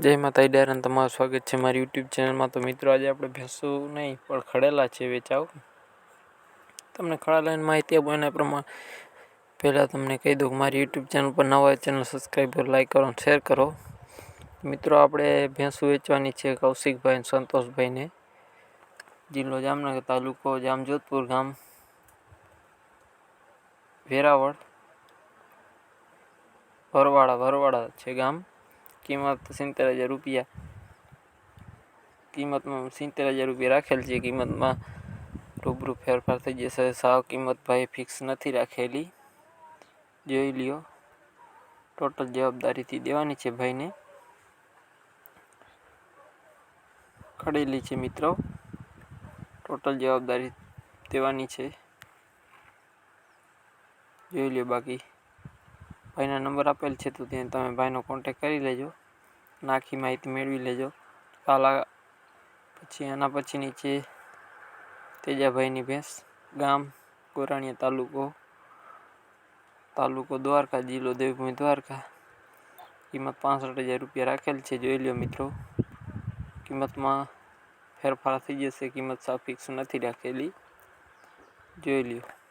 જય માતા ઈડાર તમારું સ્વાગત છે મારી યુટ્યુબ ચેનલમાં તો મિત્રો આજે આપણે ભેંસું નહીં પણ ખડેલા છે વેચાવ તમને ખડા લઈને માહિતી આપો એના પ્રમાણે પહેલાં તમને કહી દઉં કે મારી યુટ્યુબ ચેનલ પર નવા ચેનલ સબસ્ક્રાઈબ કરો લાઈક કરો શેર કરો મિત્રો આપણે ભેંસું વેચવાની છે કૌશિકભાઈ સંતોષભાઈને જિલ્લો જામનગર તાલુકો જામજોધપુર ગામ વેરાવળ ભરવાડા વરવાડા છે ગામ કિંમત સિત્તેર હજાર રૂપિયા કિંમતમાં સિત્તેર હજાર રૂપિયા રાખેલ છે કિંમતમાં રૂબરૂ ફેરફાર થઈ જશે સાવ કિંમત ભાઈ ફિક્સ નથી રાખેલી જોઈ લ્યો ટોટલ જવાબદારીથી દેવાની છે ભાઈને ખડેલી છે મિત્રો ટોટલ જવાબદારી દેવાની છે જોઈ લ્યો બાકી પહેલા નંબર આપેલ છે તો ત્યાં તમે ભાઈનો કોન્ટેક્ટ કરી લેજો નાખી માહિતી મેળવી લેજો આલા પછી આના પછી નીચે તેજાભાઈ ની ભેસ ગામ કોરાણીયા તાલુકો તાલુકો દ્વારકા જિલ્લો દેખાય દ્વારકા કિંમત 50000 રૂપિયા રાખેલ છે જોઈ લ્યો મિત્રો કિંમત માં ફેરફાર થઈ જશે કિંમત સાફ ફિક્સ નથી રાખેલી જોઈ લ્યો